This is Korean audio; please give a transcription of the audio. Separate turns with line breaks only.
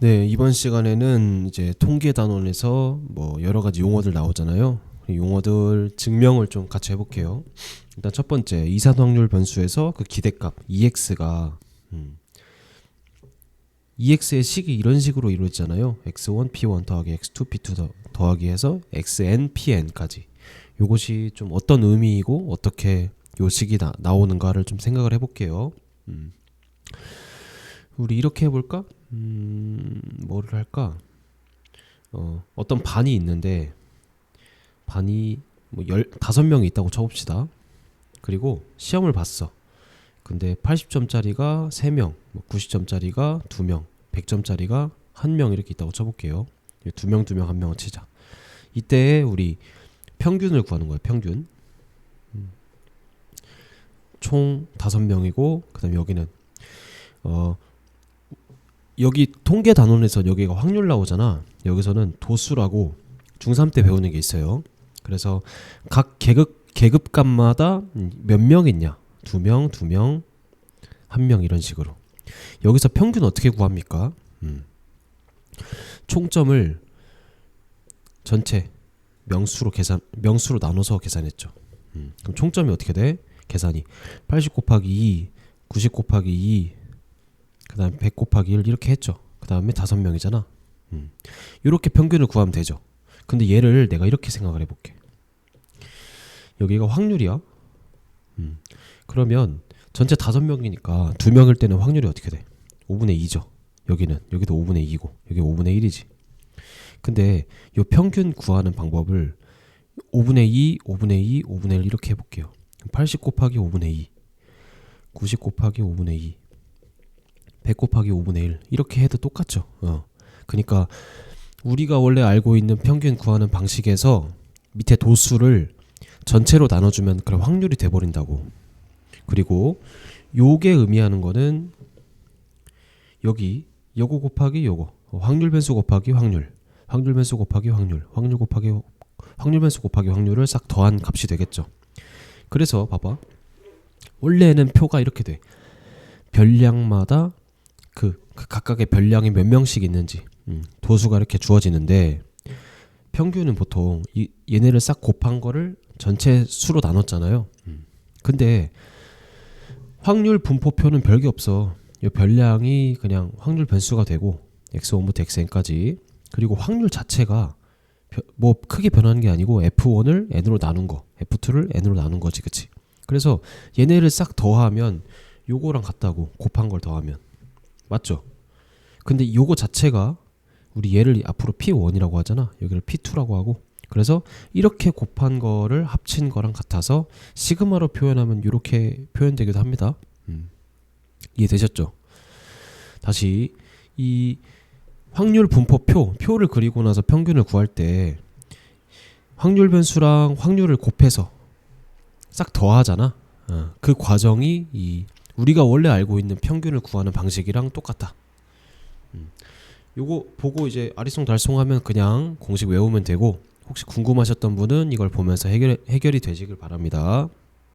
네, 이번 시간에는 이제 통계 단원에서 뭐 여러 가지 용어들 나오잖아요. 이 용어들 증명을 좀 같이 해볼게요. 일단 첫 번째 이산 확률 변수에서 그 기대값 EX가 음, EX의 식이 이런 식으로 이루어지잖아요. X1 P1 더하기 X2 P2 더, 더하기 해서 XN PN까지. 요것이 좀 어떤 의미이고 어떻게 요 식이 나, 나오는가를 좀 생각을 해볼게요. 음. 우리 이렇게 해볼까? 음, 뭐를 할까? 어, 어떤 반이 있는데 반이 뭐 열, 다섯 명이 있다고 쳐봅시다. 그리고 시험을 봤어. 근데 80점짜리가 3명, 뭐 90점짜리가 2명, 100점짜리가 1명 이렇게 있다고 쳐볼게요. 2명, 2명, 1명을 치자. 이때 우리 평균을 구하는 거예요. 평균. 음. 총 5명이고 그 다음에 여기는 어 여기 통계 단원에서 여기가 확률 나오잖아. 여기서는 도수라고 중3 때 배우는 게 있어요. 그래서 각 계급 계급감마다 몇 명 있냐? 두 명, 두 명, 한 명 이런 식으로. 여기서 평균 어떻게 구합니까? 음. 총점을 전체 명수로 계산 명수로 나눠서 계산했죠. 음. 그럼 총점이 어떻게 돼? 계산이 80 곱하기 2, 90 곱하기 2, 그 다음 100 곱하기 1 이렇게 했죠. 그 다음에 다섯 명이잖아. 음. 이렇게 평균을 구하면 되죠. 근데 얘를 내가 이렇게 생각을 해볼게. 여기가 확률이야. 음. 그러면 전체 다섯 명이니까 두 명일 때는 확률이 어떻게 돼? 5분의 2죠. 여기는 여기도 5분의 2고 여기 5분의 1이지. 근데 요 평균 구하는 방법을 5분의 2, 5분의 2, 5분의 1 이렇게 해볼게요. 80 곱하기 5분의 2, 90 곱하기 5분의 2, 100 곱하기 5분의 1 이렇게 해도 똑같죠. 어. 그러니까 우리가 원래 알고 있는 평균 구하는 방식에서 밑에 도수를 전체로 나눠주면 그럼 확률이 돼버린다고. 그리고 요게 의미하는 거는 여기 요거 곱하기 요거 어, 확률 변수 곱하기 확률 확률 변수 곱하기 확률 확률 곱하기 확률 변수 곱하기 확률을 싹 더한 값이 되겠죠. 그래서 봐봐 원래는 표가 이렇게 돼 별량마다 각각의 별량이 몇 명씩 있는지 음, 도수가 이렇게 주어지는데 평균은 보통 이, 얘네를 싹 곱한 거를 전체 수로 나눴잖아요. 음. 근데 확률 분포표는 별게 없어. 이 별량이 그냥 확률 변수가 되고 x1부터 xn까지 그리고 확률 자체가 벼- 뭐 크게 변하는 게 아니고 f1을 n으로 나눈 거, f2를 n으로 나눈 거지, 그치? 그래서 얘네를 싹 더하면 요거랑 같다고 곱한 걸 더하면 맞죠? 근데 요거 자체가 우리 얘를 앞으로 P1이라고 하잖아. 여기를 P2라고 하고. 그래서 이렇게 곱한 거를 합친 거랑 같아서 시그마로 표현하면 이렇게 표현되기도 합니다. 음. 이해되셨죠? 다시 이 확률 분포표 표를 그리고 나서 평균을 구할 때 확률 변수랑 확률을 곱해서 싹 더하잖아. 어, 그 과정이 이 우리가 원래 알고 있는 평균을 구하는 방식이랑 똑같다. 음. 요거 보고 이제 아리송 달송하면 그냥 공식 외우면 되고 혹시 궁금하셨던 분은 이걸 보면서 해결 해결이 되시길 바랍니다.